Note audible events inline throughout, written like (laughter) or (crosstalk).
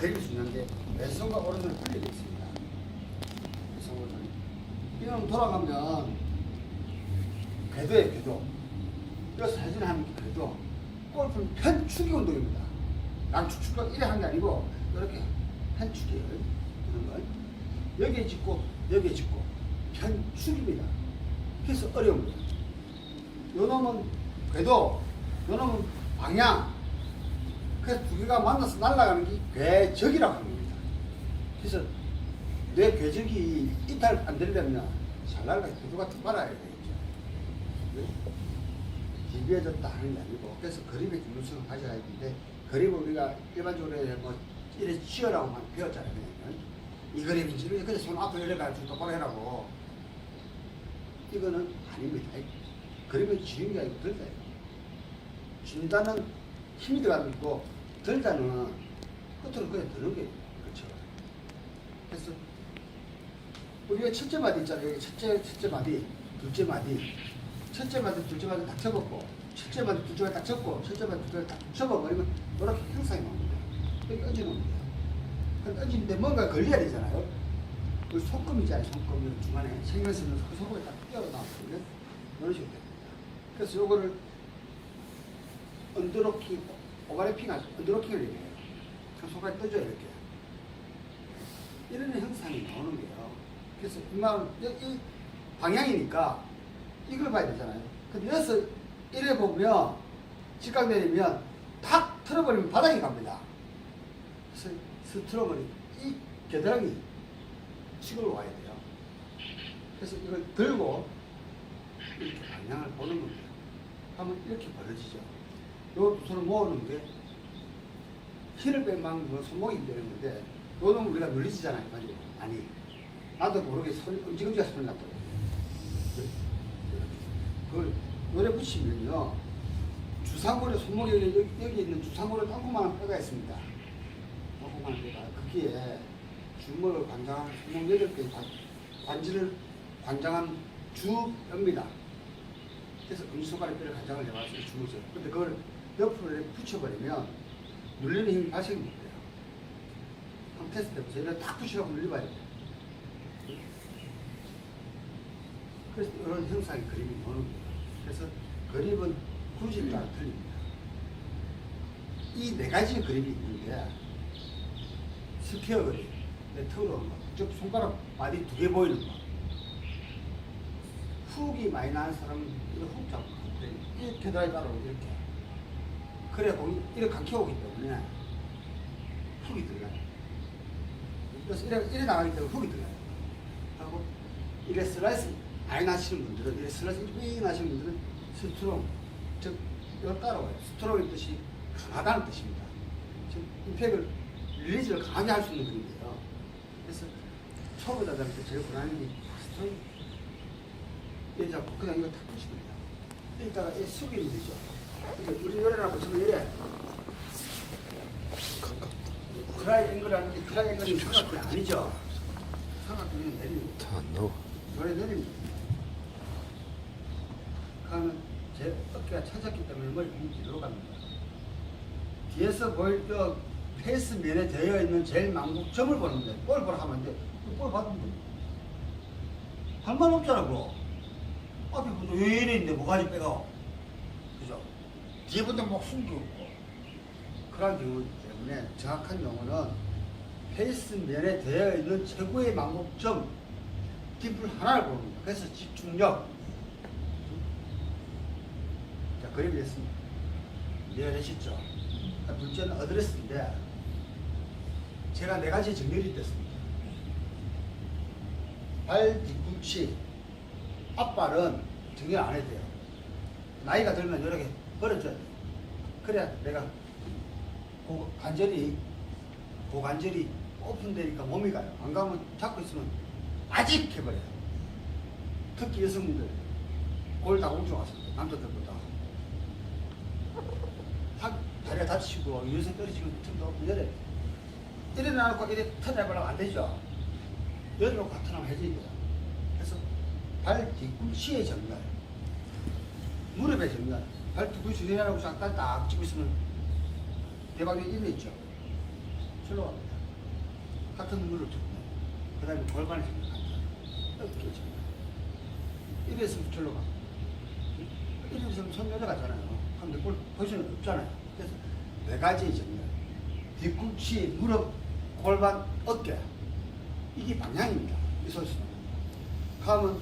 그림이 중요한 게 왼손과 오른손이 분리되어 있습니다. 왼손 오른손이. 이놈 돌아가면 궤도예요, 궤도. 그래서 사진을 하는 게 궤도. 골프는 편축이 운동입니다. 양축축과 이래 하는 게 아니고 이렇게 편축이에요. 이런 걸. 여기에 짚고 여기에 짚고 편축입니다. 그래서 어려운 거예요. 요 놈은 궤도, 요 놈은 방향. 그래서 두 개가 만나서 날아가는 게 궤적이라고 합니다. 그래서 내 궤적이 이탈 안 되려면 잘 날아가 궤도 같은 거 알아야 되겠죠. 네? 기비해졌다 하는 게 아니고 그래서 그림의 중요성을 가져야 되는데 그림을 우리가 일반적으로 뭐 이래 치어라고만 배웠잖아요. 이 그림이 지금 그냥 손 앞으로 이래가지고 똑바로 해라고 이거는 아닙니다. 그림은 지는 게 아니고 들다. 진다는 힘이 들어가는 있고 들다는 끝으로 그냥 드는 게 그렇죠. 그래서 우리가 첫째 마디 있잖아요. 여기 첫째 첫째 마디, 둘째 마디, 첫째 마디, 둘째 마디 딱 접었고, 첫째 마디, 둘째 마디 딱 접고, 첫째 마디, 둘째 마디 딱 접어버리면 이렇게 형상이 나옵니다. 여기 얹어놓습니다. 근데 얹는데 뭔가 걸려야 되잖아요. 그. 소금 여기 중간에 생겨서 그 소금에 딱 끼워 나왔거든요. 이런 식으로 됩니다. 그래서 요거를 언더로킹, 오버래핑, 언더로킹을 얘기해요. 그 소금에 떠줘요, 이렇게. 이런 형상이 나오는 거예요. 그래서 이만 이 방향이니까 이걸 봐야 되잖아요. 근데 여기서 이래 보면 직각 내리면 탁 틀어버리면 바닥에 갑니다. 그래서 스 틀어버리면 이 겨드랑이 치고 와야 돼요. 그래서 이걸 들고 이렇게 방향을 보는 겁니다. 하면 이렇게 벌어지죠. 요 두 손을 모으는 게 힘을 뺀 만큼 손목이 되는 건데 요놈 우리가 눌리지잖아요. 맞죠? 아니. 나도 모르게 손이 움직임지가 소리 났더라고요. 그걸 노래 붙이면요. 주상골에 손목에 여기, 여기 있는 주상골에 땅콩만한 뼈가 있습니다. 땅콩만한 뼈가. 거기에 주먹을 관장한 손목 8개 관절을 관장한 주뼈입니다. 그래서 음수발의 뼈를 관장을 해가지고 주먹을 근데 그걸 옆으로 붙여버리면 눌리는 힘이 발생이 못 돼요. 한번 테스트 해보세요. 이렇게 딱 붙이라고 눌려봐야 돼요. 그래서 이런 형상의 그림이 나오는 거예요. 그래서 그림은 구질에 따라 틀립니다. 이 네 가지 그림이 있는데 스퀘어 그림, 네트로 즉 손가락 마디 두 개 보이는 거. 훅이 많이 나는 사람은 훅 잡고 이렇게 따로 이렇게. 그래 공이 이렇게 감겨 오기 때문에 훅이 들어가요. 그래서 이래, 이래 나가기 때문에 훅이 들어가요. 하고 이래 슬라이스 많이 나시는 분들은 이래 슬라이스 윙 나시는 분들은 스트롱 즉 이거 따라와요. 스트롱의 뜻이 강하다는 뜻입니다. 즉 임팩을 릴리즈를 강하게 할 수 있는 그림이에요. 그래서 초보자들한테 제일 게 스트롱 이래 잡고 그냥 이거 탁 붙이면 돼요. 이따가 이 숙이면 되죠. 우리 요래라고 저는 이래 트라이 앵글 하는 게 트라이 앵글이 삼각형이 아니죠. 삼각형이 내리고 다 넣어. 요래 내립니다. 그러면 제 어깨가 찾았기 때문에 머리 뒤로 갑니다. 뒤에서 보일 때 페이스 면에 되어 있는 제일 망국 점을 보는데 볼 보러 하면 돼. 볼 받으면 돼. 할말 없잖아 그거. 앞에 보도 왜 이래 있는데 뭐가지 빼가. 그죠? 뒤에 보다 막 숨기고 있고. 그런 경우이기 때문에 정확한 용어는 페이스 면에 되어 있는 최고의 망국점 뒷불 하나를 보는 겁니다. 그래서 집중력. 자, 그림이 됐습니다. 이해되셨죠? 자, 둘째는 어드레스인데, 제가 네 가지 정렬이 됐습니다. 발 뒤꿈치, 앞발은 정렬 안 해도 돼요. 나이가 들면 이렇게 벌어져야 돼요. 그래야 내가 고 관절이, 고관절이 오픈되니까 몸이 가요. 안 가면 잡고 있으면 아직 해버려요. 특히 여성분들 골 다공증 왔습니다. 남자들보다 확 다리가 다치고 유연성 떨어지고 틈도 이래 일어나놓고 이래 터져버리면 안 되죠. 여기로 같은 해줘야 돼요. 그래서 발 뒤꿈치의 정렬, 무릎의 정렬, 발 뒤꿈치 내려놓고 싹딱 딱 찍고 있으면 대박이 일어 있죠. 절로 갑니다. 같은 눈물을 줍니다. 그 다음에 골반을. 어깨 줍니다. 이래서 절로 가. 이래서 손 내려가잖아요. 그럼 내볼 포지션이 없잖아요. 그래서 네 가지 정렬. 뒤꿈치, 무릎, 골반, 어깨. 이게 방향입니다. 이 선수는. 그러면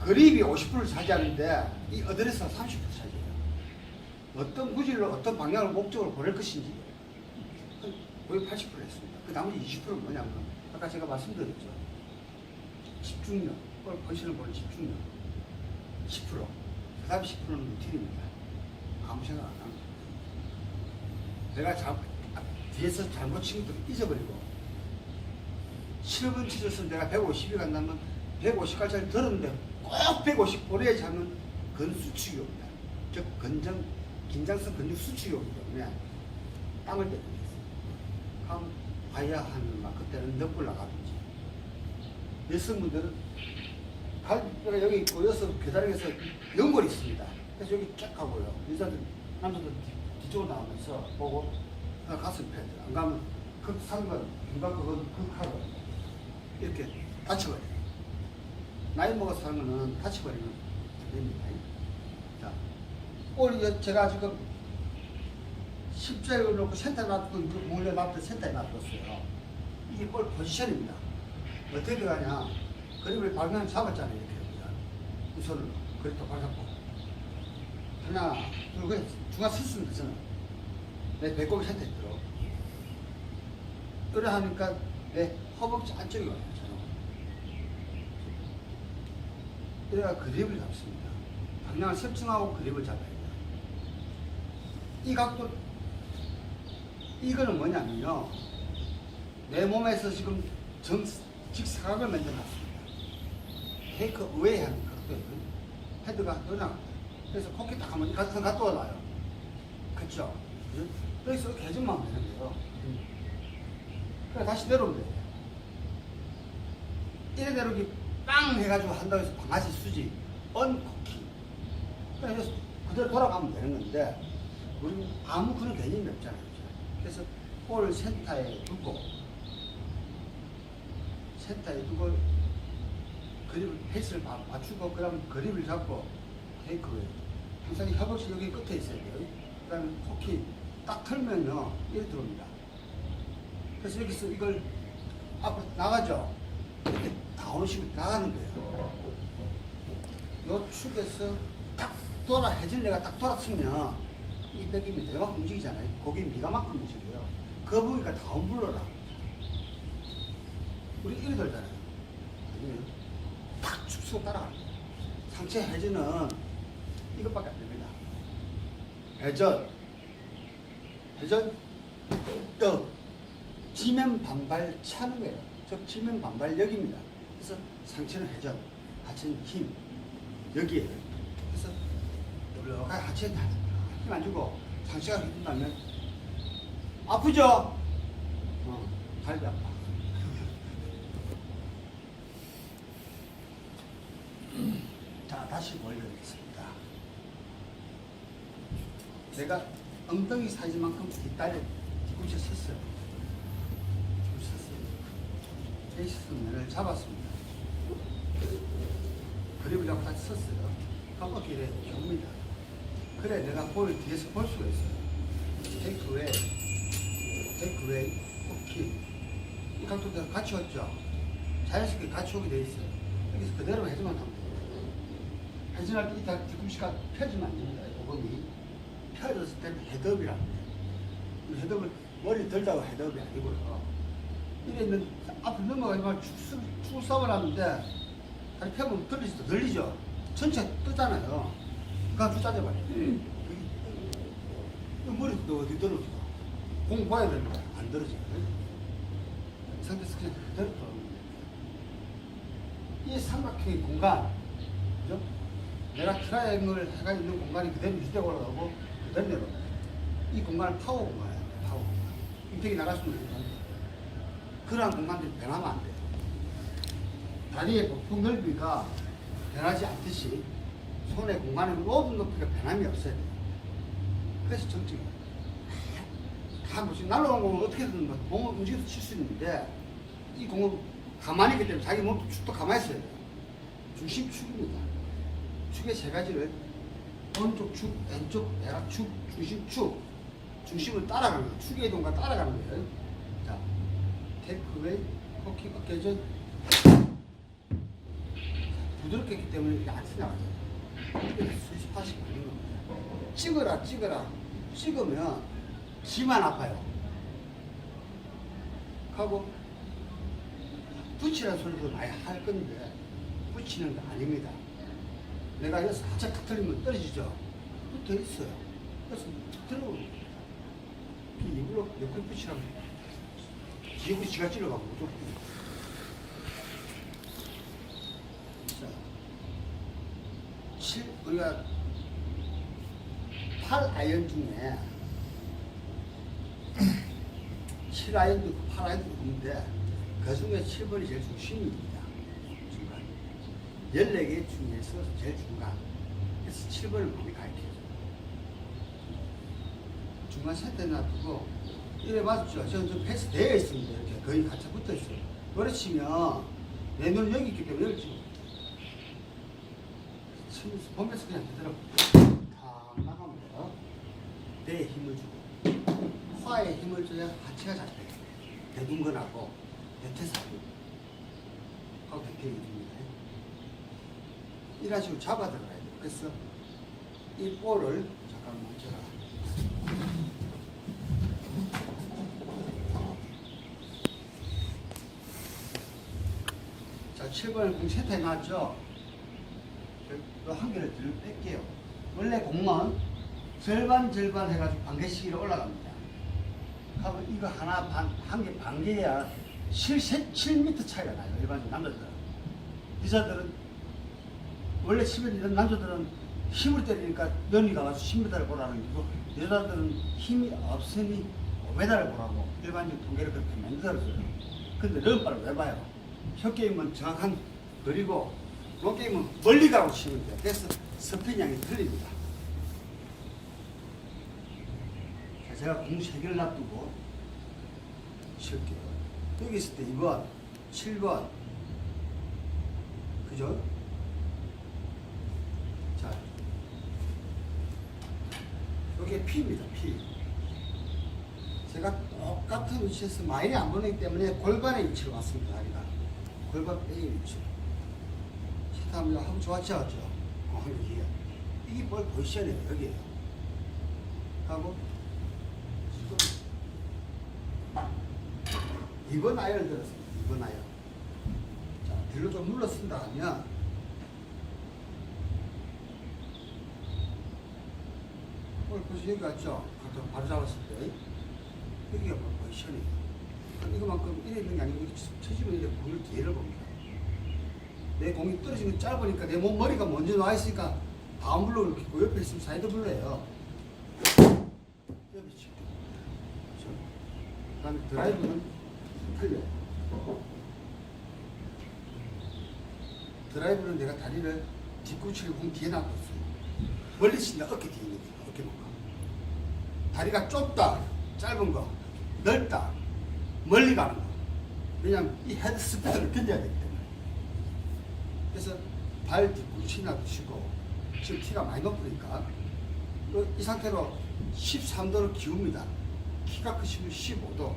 그립이 50%를 차지하는데 이 어드레스가 30% 차지해요. 어떤 구질로 어떤 방향을 목적으로 보낼 것인지 거의 80% 했습니다. 그 나머지 20%는 뭐냐면 아까 제가 말씀드렸죠. 집중력, 볼 포지션을 보는 집중력 10%. 그 다음 10%는 루틴입니다. 아무 생각 안 합니다. 내가 잘, 아, 뒤에서 잘못 친 것도 잊어버리고 실업은 치졌으면 내가 150이 간다면 150까지 들었는데 꼭 150 보내야지 하면 그건 수축이 옵니다. 즉 건정, 긴장성 근육 수축이 오기 때문에 땀을 때리게 있어요. 그럼 봐야 하는 막 그때는 넉불 나가든지 여성분들은 갈비뼈가 여기 있고 여기서 겨다리에서 연골이 있습니다. 그래서 여기 쫙 가고요. 여자들, 남자들 뒤- 뒤쪽으로 나오면서 보고 아, 가슴 패드. 안 가면 중간 그거 극하고 이렇게 다쳐버려요. 나이 먹어서 살면은 다쳐버리면 안 됩니다. 자, 오늘 제가 지금 십자를 놓고 센터에 놔두고 몰래 놔두고 센터에 놔뒀어요. 이게 볼 포지션입니다. 어떻게 들어가냐. 그림을 방향 잡았잖아요. 이렇게. 이 손을 그립 똑바로 잡고. 하나, 둘, 중간 섰으면 되잖아. 내 배꼽이 센터에 들어. 그래 하니까 내 허벅지 안쪽이 와요. 저는. 이래가 그립을 잡습니다. 방향을 설정하고 그립을 잡아야 돼요. 이 각도, 이거는 뭐냐면요. 내 몸에서 지금 정, 직사각을 만들어놨습니다. 테이크 어웨이 하는 각도예요. 헤드가 떠나. 그래서 코끼 딱 하면 이 같은 각도가 나요. 그쵸? 여기서 이렇게 해주면 되는 거예요. 그래 다시 내려오면 돼요. 이래 내려오기 빵 해가지고 한다고 해서 방아지 수지, 언코키. 그래서 그대로 돌아가면 되는 건데, 우리는 아무 그런 개념이 없잖아요. 그래서 볼 센터에 두고, 센터에 두고, 그립을, 마- 맞추고, 그 다음 그립을 잡고, 테이크웨이. 항상 이 허벅지 여기 끝에 있어야 돼요. 그 다음에 코키 딱 틀면요, 이렇게 들어옵니다. 그래서 여기서 이걸 앞으로 나가죠. 이렇게 다운식으로 나가는 거예요. 요 축에서 딱 돌아, 해질레가 딱 돌았으면 이 백임이 내가 움직이잖아요. 거기 미가만큼 움직여요. 그 부위가 다운 불러라. 우리 이리 돌잖아요. 아니면 탁 축소 따라가는 거예요. 상체 해지는 이것밖에 안 됩니다. 회전, 회전, 떡, 지면 반발 차는 거예요. 즉 지면 반발력입니다. 그래서 상체는 회전, 하체는 힘, 여기에. 그래서 노력하게 하체는 힘 안 주고 상체가 힘든다면 아프죠? 어, 갈비 아파. (laughs) 자, 다시 올려드리겠습니다. 제가 엉덩이 사이즈만큼 뒷다리 뒤꿈치 섰어요. 뒤꿈치 섰어요. 페이스 면을 잡았습니다. 그립을 잡고 다시 섰어요. 그럼 어깨를 깁니다. 그래 내가 볼 뒤에서 볼 수가 있어요. 테이크웨이, 테이크웨이, 호킥. 이 각도가 같이 왔죠? 자연스럽게 같이 오게 돼 있어요. 여기서 그대로 해주면 합니다. 회전할 때 이따 뒤꿈치가 펴지면 안 됩니다. 오금이 펴졌을 때는 헤드업이라고 해요. 이 헤드업을 머리 들다가 헤드업이 아니고요. 이래 있는 앞으로 넘어가지만 축, 축 싸워놨는데 다리 펴면 들리죠. 들리죠. 전체 뜨잖아요. 그거 쭉 짜져봐요. 이 머리도 어디 떨어져. 공 봐야 됩니다. 안. 이 상태에서 그냥 그대로 돌아오면 돼요. 이 삼각형의 공간, 그죠? 내가 트라이앵글 해가 있는 공간이 그대로 유지되고 올라가고 그대로 내려가요. 이 공간을 파워 공간이에요. 파워 공간. 임팩이 나갈 수는 있는데 그러한 공간들이 변하면 안 돼요. 다리의 보폭 넓이가 변하지 않듯이 손의 공간의 모든 높이가 변함이 없어야 돼요. 그래서 정적이에요. 다 뭐지 날라오는 공은 어떻게든 뭐 몸을 움직여서 칠 수 있는데 이 공은 가만히 있기 때문에 자기 몸도 축도 가만히 있어야 돼요. 중심 축입니다. 축의 세 가지를 오른쪽 축, 왼쪽 내각 축, 중심 축. 중심을 따라가는 거예요. 축의 이동과 따라가는 거예요. 자, 테이크웨이, 코킹, 어깨전. 부드럽게 했기 때문에 이게 안 지나가요. 겁니다. 찍어라, 찍어라. 찍으면 지만 아파요. 하고 붙이라는 소리도 많이 할 건데 붙이는 거 아닙니다. 내가 여기서 살짝 탁 틀리면 떨어지죠. 붙어 있어요. 그래서 들어옵니다. 일부러 옆구리 붙이라고 지구 지가 찔러가고 무조건. 자, 7, 우리가 8 아이언 중에 (clears throat) 7 아이언도 있고 8 아이언도 있는데 그 중에 7번이 제일 중심입니다. 중간. 14개 중에서 제일 중간. 그래서 7번을 많이 가르쳐줘요. 중간 세대 놔두고 이래 맞죠? 저는 좀 패스 되어 있습니다. 이렇게 거의 같이 붙어 있어요. 노래 치면 내 눈은 여기 있기 때문에 여기 치면서 보면서 그냥 그대로 탁 나가면 돼요. 배에 힘을 주고 화에 힘을 줘야 하체가 잘 돼요. 대둔근하고 대퇴사구 하고 대퇴이 줍니다. 이런 식으로 잡아 들어가야 돼요. 그래서 이 볼을 잠깐만 제가 자, 7번을 공 세타에 맞죠? 한 개를 들 뺄게요. 원래 공은 절반 절반 해가지고 반개씩으로 올라갑니다. 하고 이거 하나 반, 한 개 반 개야 7, 7m 차이가 나요. 일반 남자들은. 여자들은 원래 10m 남자들은 힘을 때리니까 연이가 와서 10m를 보라는 거고 여자들은 힘이 없으니 5m를 보라고 일반적 통계를 그렇게 만들었어요. 근데 런바를 왜 봐요? 혀게임은 정확한 그리고 롱게임은 멀리 가고 치면 돼요. 그래서 스피닝이 틀립니다. 자, 제가 공 3개를 놔두고 칠게요. 여기 있을 때 2번, 7번 그죠? 자, 여기에 P입니다. P. 제가 똑같은 위치에서 마일이 안 보내기 때문에 골반의 위치로 왔습니다. 다리가. 골반 A의 위치로. 시타하면 하면 좋았죠? 죠 어, 여기에. 이게 뭘 포지션이에요. 여기에요. 하고 2번 아이를 들었습니다. 2번 아이를. 자, 뒤로 좀 눌러 쓴다 하면 어, 벌써 여기 왔죠? 갖다 바로 잡았을 때 여기가 뭐 포지션이에요. 이거만큼 이래 있는 게 아니고 쳐지면 이제 공을 뒤를 봅니다. 내 공이 떨어지는 게 짧으니까 내 몸 머리가 먼저 나와 있으니까 다음 블록을 켜고 옆에 있으면 사이드 블록이에요. 옆에 치고. 그다음에 드라이브는 틀려요. 드라이브는 내가 다리를 뒤꿈치를 공 뒤에 놔뒀어요. 멀리 친다 어깨 뒤에 있는 거, 어깨 놓고. 다리가 좁다, 짧은 거, 넓다, 멀리 가는 거. 왜냐면 이 헤드 스피드를 견뎌야 되기 때문에. 그래서 발 뒤꿈치 놔두시고, 지금 키가 많이 높으니까, 어, 이 상태로 13도를 기웁니다. 키가 크시면 15도.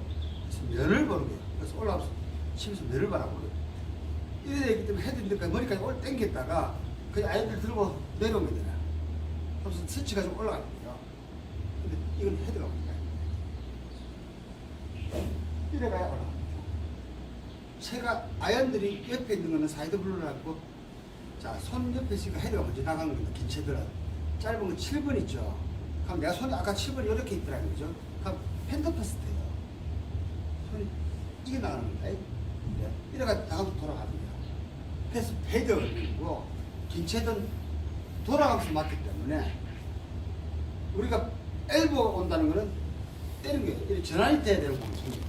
그래서 면을 보는 거예요. 그래서 올라와서 치면서 면을 바라보고요. 이래 되기 때문에 헤드니까 머리까지 올 땡겼다가 그냥 아이들 들고 내려오면 되나. 하면서 스치가 좀 올라가는 거예요. 근데 이건 헤드가 문제가 이래 가야 올라갑 새가 아이언들이 옆에 있는 거는 사이드 블루라고 자, 손 옆에 있으니까 헤드가 먼저 나가는 겁니다. 긴 채들은. 짧은 건 7번 있죠. 그럼 내가 손이 아까 7번이 이렇게 있더라는 거죠. 그럼 펜더퍼스트예요. 손이 이게 나가는 겁니다. 네. 이래가 나가서 거예요. 그래서 패드가 걸리고 긴 채든 돌아가면서 맞기 때문에 우리가 엘보가 온다는 거는 때리는 거예요. 전환이 돼야 되는 거거든요.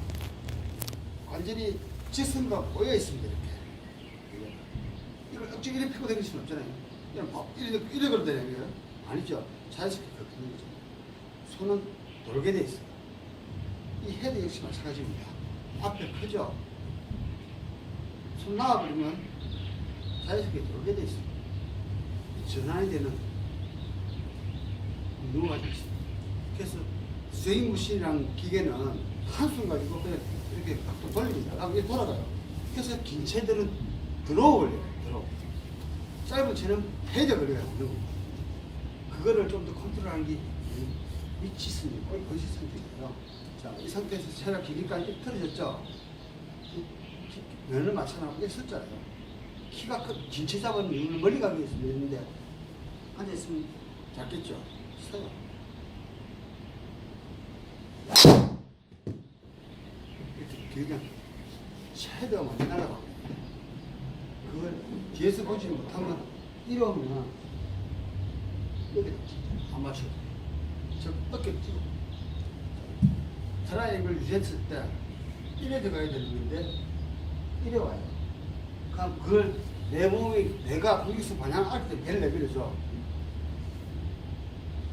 완 지선과 모여 있습니다. 이렇게. 이걸 억지로 이렇게 펴고 다닐 수는 없잖아요. 그냥 막 이래, 이래 걸어 다니는? 아니죠. 자연스럽게 걷는 거죠. 손은 돌게 돼 있어요. 이 헤드 역시 마찬가지입니다. 앞에 크죠? 손 나와버리면 자연스럽게 돌게 돼 있어. 전환이 되는 누가. 그래서 스윙 머신이라는 기계는 한숨 가지고 그냥 이렇게 각도 돌립니다. 그럼 이게 돌아가요. 그래서 긴 채들은 들어오 걸려요. 들어오. 짧은 채는 헤드 걸려요. 그거를 좀 더 컨트롤하는 게 위치 스윙, 거시 스윙이에요. 자, 이 상태에서 채가 길이까지 틀어졌죠? 키- 면을 맞춰놓고 이게 섰잖아요. 키가 큰, 진체 잡은 이유는 멀리 가기 위해서 있는데 앉아있으면 작겠죠? 서요. 길게 채도가 많이 날아가고 그걸 뒤에서 보지 못하면 이러면 여기 안 맞춰. 저 어깨 찍어. 트라이앵글 유지했을 때 이래 들어가야 되는데 이래 와요. 그럼 그걸 내 몸이 내가 여기서 방향 알때 배를 내밀어줘.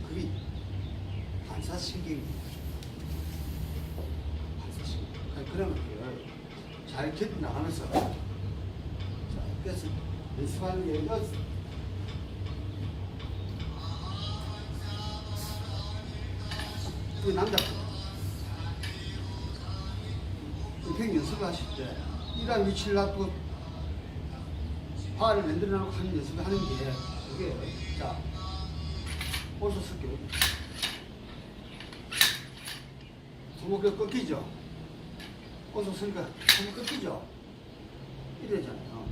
그게 반사신경이 반사신경. 그러니까 그런 것들을 잘 견뎌 나가면서 자, 그래서 연습하는 게 이거 그 남자 임팩 연습을 하실 때 이러한 위치를 놔두고 발을 만들어 놓고 하는 연습을 하는 게 그게 자 어서 쓸게요 손목이 꺾이죠 어서 쓰니까 손목 꺾이죠. 이러잖아요.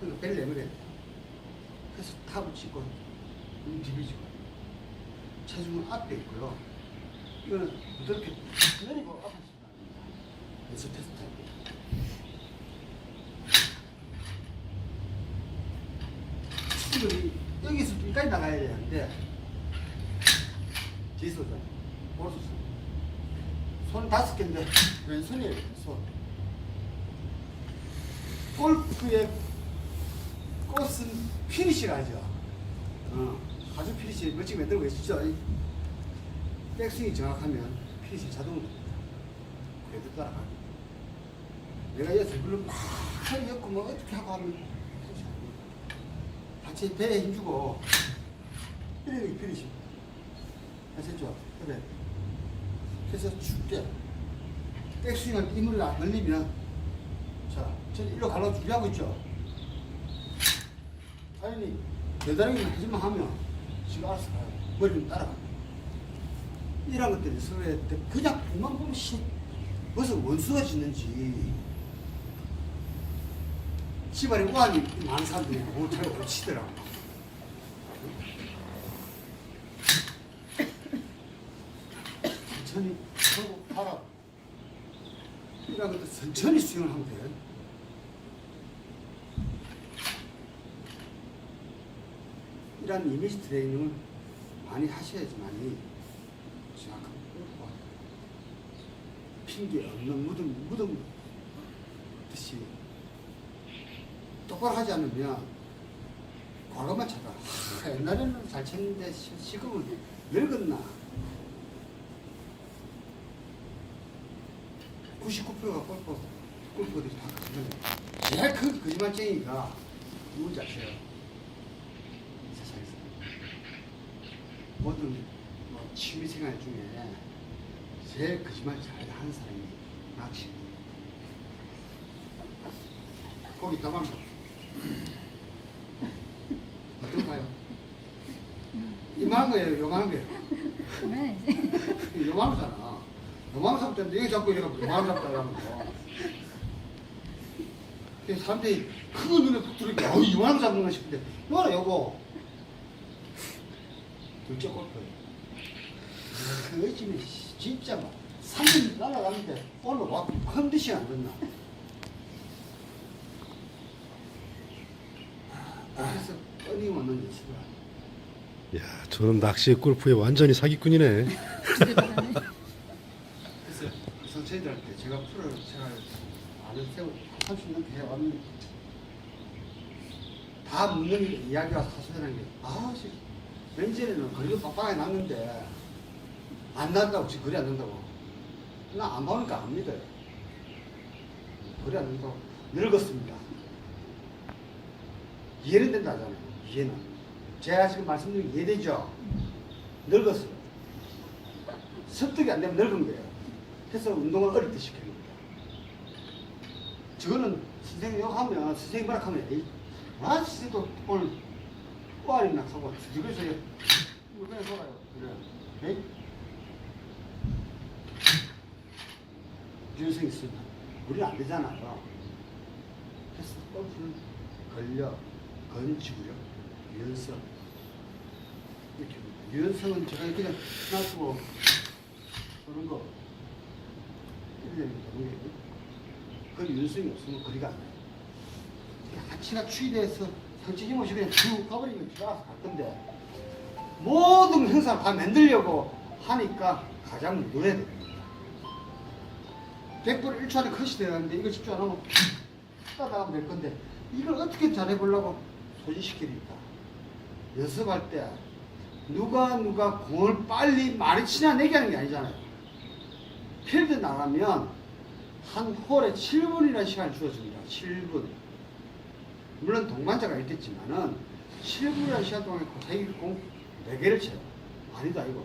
그러니까 배를 내밀어야 돼 그래서 탑을 치고 눈 비비지고 체중은 앞에 있고요. 이거는 부드럽게 내리고 앞에 있습니다. 연습 테스트 할게요. 지금 여기서 여기까지 나가야 되는데 뒤서죠 오른손 손 다섯 개인데 왼손이에요 손. 골프의 꽃은 피니시라죠. 어, 아주 피니시 멋지게 만들고 계시죠? 이 백스윙이 정확하면 피니시 자동으로 그래도 따라가고 내가 여기서 물론 막 엮고 뭐 어떻게 하고 하면. 같이 배에 힘주고 이렇게 피니시. 아셨죠? 그래 그래서 줄게. 백스윙을 이물을 안 걸리면 자 저는 일로 가려고 준비하고 있죠. 당연히 대단하게만 하지만 하면 지가 알아서 가요. 머리는 따라가. 이런 것들이 서로에 때 그냥 그만 보면 씨 무슨 원수가 짓는지. 집안에 우환이 많은 사람들이 그걸 잘 고치더라고 천천히 하고 팔아 이런 것도 천천히 수행을 하면 돼요. 이런 이미지 트레이닝을 많이 하셔야지만이 정확한 골프가 핑계 없는 무덤 무덤 듯이 똑바로 하지 않으면 과거만 찾아 하, 옛날에는 잘 쳤는데 시- 지금은 늙었나 99%가 골프 골프들이 다 거짓말 제일 큰 거짓말쟁이가 누군지 아세요? 세상에서 모든 뭐 취미생활 중에 제일 거짓말 잘하는 사람이 낚시 거기 가방 (laughs) 어떤가요? 이만한 거예요 요만한 거예요. (laughs) 요만한 거잖아 잡고 이래갖고 요만한 잡다고 하는 거 사람들이 그거 눈에 푹 들어오니까 어 요만한 거 잡는 거 싶은데 뭐라 요거 둘째 골프예요 그 집에 진짜 막 3년 날아가는데 오늘 와 컨디션 안 됐나? 그래서 끊임없는 연습을 하는 야, 저는 낚시에 골프에 완전히 사기꾼이네. (laughs) 선생님들한테 제가 프로를 제가 아는 세월 30년 해왔는데 다 묻는 이야기가 사소한 게 아씨 왠지는 거리도 빡빡하게 났는데 안 난다고 지금 거리 안 난다고 나안 보니까 안 믿어요 거리 안 난다고 늙었습니다 이해는 된다잖아요. 이해는. 제가 지금 말씀드린 게 이해되죠? 늙었어요. 습득이 안 되면 늙은 거예요. 그래서 운동을 어릴 때 시키는 거예요. 저거는 선생님 욕 하면 선생님 뭐라 하면 에이 아 진짜도 오늘 꼬아리나 하고 이거 그냥 돌아요. 그래. 에이? 유연성 있으면 우리는 안 되잖아요. 그래서 골프는 근력, 건지구력, 유연성 이렇게 유연성은 제가 그냥 놔두고 그런 거 이렇게 되는 게그 유연성이 없으면 거리가 안 나요. 하체가 추이돼서 힘 없이 그냥 쭉 가버리면 지나가서 갈 건데 모든 행사를 다 만들려고 하니까 가장 무너야 됩니다. 100% 1초 안에 컷이 되는데 이거 집중 안 하면 따다가면 될 건데 이걸 어떻게 잘해보려고 소진시키니까 연습할 때 누가 누가 공을 빨리 많이 치냐 내기 하는 게 아니잖아요. 필드 나가면 한 홀에 7분이라는 시간을 주어집니다. 7분. 물론 동반자가 있겠지만은 7분이라는 시간 동안에 자기 공 4개를 쳐요. 아니다 이거.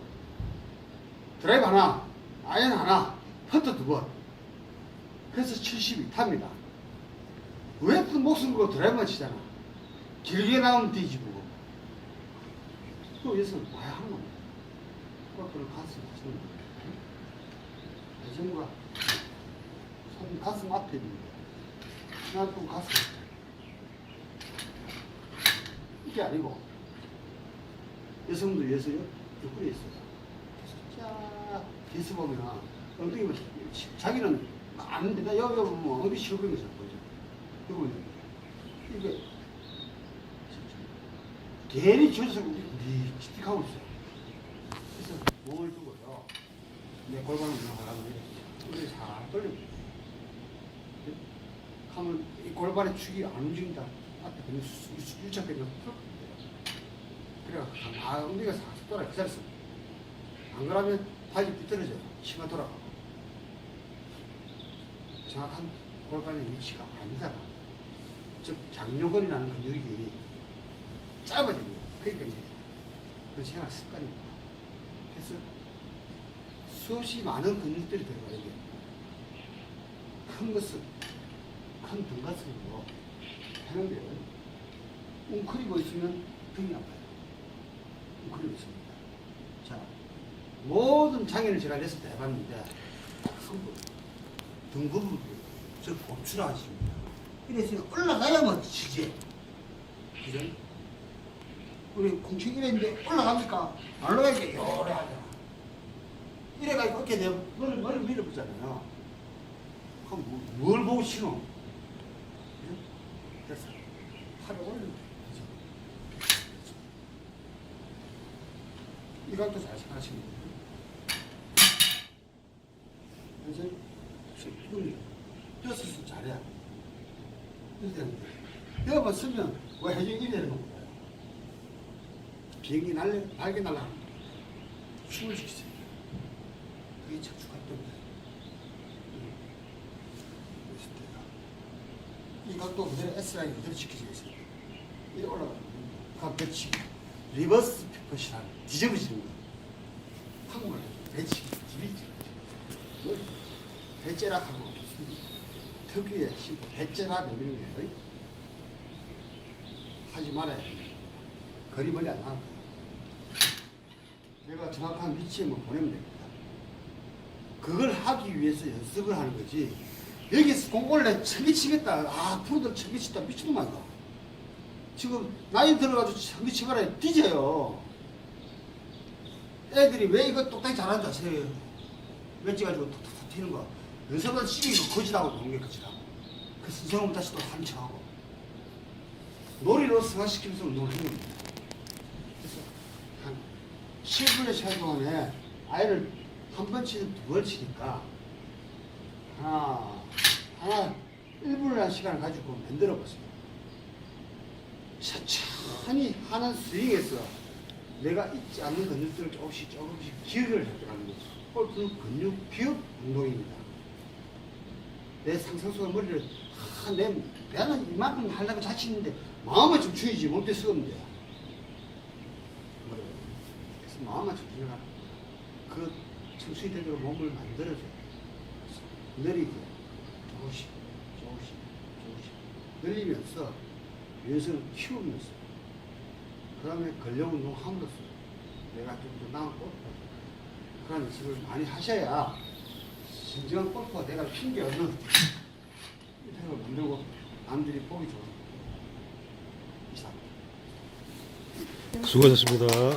드라이브 하나, 아이언 하나, 퍼트 두 번. 그래서 72타입니다. 왜또 목숨 걸고 드라이브만 치잖아. 길게 나오면 뒤집고. 또 여기서 와야 하는 겁니다. 골프를 가슴 하시는 거예 요. 여성과 손 가슴 앞에 있는 거예요. 나또 가슴. 이게 아니고 여성들 위해서 옆구리에 있어요. 쫙 뒤에서 보면 엉덩이 뭐 자기는 아는데 나 여기 보면 엉덩이 시어버린 것처럼 보이죠. 여기 보면 이게 괜히 저기서 우리 스틱하고 있어요. 그래서 몸을 두고요. 내 골반을 운동하라면 우리 잘 돌립니다. 하면 이 골반의 축이 안 움직인다. 앞에 그냥 유착되면 풀 그래, 아, 엉덩이가 싹 돌아요. 그 자리에서. 안 그러면 발이 비틀어져요. 치마 돌아가고. 정확한 골반의 위치가 아니잖아. 즉, 장요근이라는 근육이 짧아집니다. 그러니까 이제 그 생활 습관입니다. 그래서 수없이 많은 근육들이 들어가야 돼요. 큰 것은 큰 등가슴으로 하는데요. 웅크리고 있으면 등이 아파요. 웅크리고 있습니다. 자, 모든 장애를 제가 때 해봤는데 등 부분 저 곱출하십니다. 이래서 올라가야만 치지. 그죠? 우리 공책 이랬는데 올라갑니까? 안 올라가니까 요래. 이래가지고 어깨 내가 머리, 머리 밀어보잖아요. 그럼 뭐, 뭘 보고 치노? 그죠? 됐어. 팔을 올리면. 이 각도 잘 생각하시면 돼요. 그래서 이걸 뼈스서 잘해. 이렇게 되는데. 뼈만 쓰면 왜 해중이 이래 되는 거예요? 비행기 날려, 날개 날라. 춤을 시키세요. 그게 척추각도입니다. 이 각도 그대로 S라인 그대로 지켜져 있어요. 이렇게 올라가는 그 배치. 리버스 피벗이라는 뒤집어지는 거. 한국말 배치, 디비지. 배째락하고 특유의 배째락 내미는 거예요. 하지 말아야 돼. 거리 멀리 안 나가. 내가 정확한 위치에만 보내면 됩니다. 그걸 하기 위해서 연습을 하는 거지. 여기서 공 올래 천개 치겠다. 아, 프로들 천개 치다 미친놈 아이가. 지금 나이 들어가지고 치봐라 뒤져요. 애들이 왜 이거 똑딱히 잘하는? 왜 찍어가지고 톡톡톡 튀는 거야. 연습은 시기가 거지라고 노는 게 거지라고. 그 선생님 다시 또 한척하고. 놀이로 승화시키면서 운동을 하는. 그래서 한 7분의 시간 동안에 아이를 한 번 치든 두번 치니까 하나, 하나, 1분이라는 시간을 가지고 만들어 보세요. 천천히 하는 스윙에서 내가 잊지 않는 근육들을 조금씩 조금씩 기억을 해가는 거죠. 골프는 근육 기억 운동입니다. 내 상상수가 머리를 아, 내 나는 이만큼 하려고 자치는데 마음을 좀 주이지 몸대 쓰면 돼. 그래서 마음만 좀 주려라. 그 청수이 되도록 몸을 만들어줘. 느리게 조금씩 조금씩 조금씩 늘리면서 유연성을 키우면서 그 다음에 근력 운동 함으로써 내가 좀 더 나은 골프 그런 연습을 많이 하셔야 진정한 골프가 내가 핑계 없는 (laughs) 생을 만들고 남들이 보기 좋은 이상. 수고하셨습니다.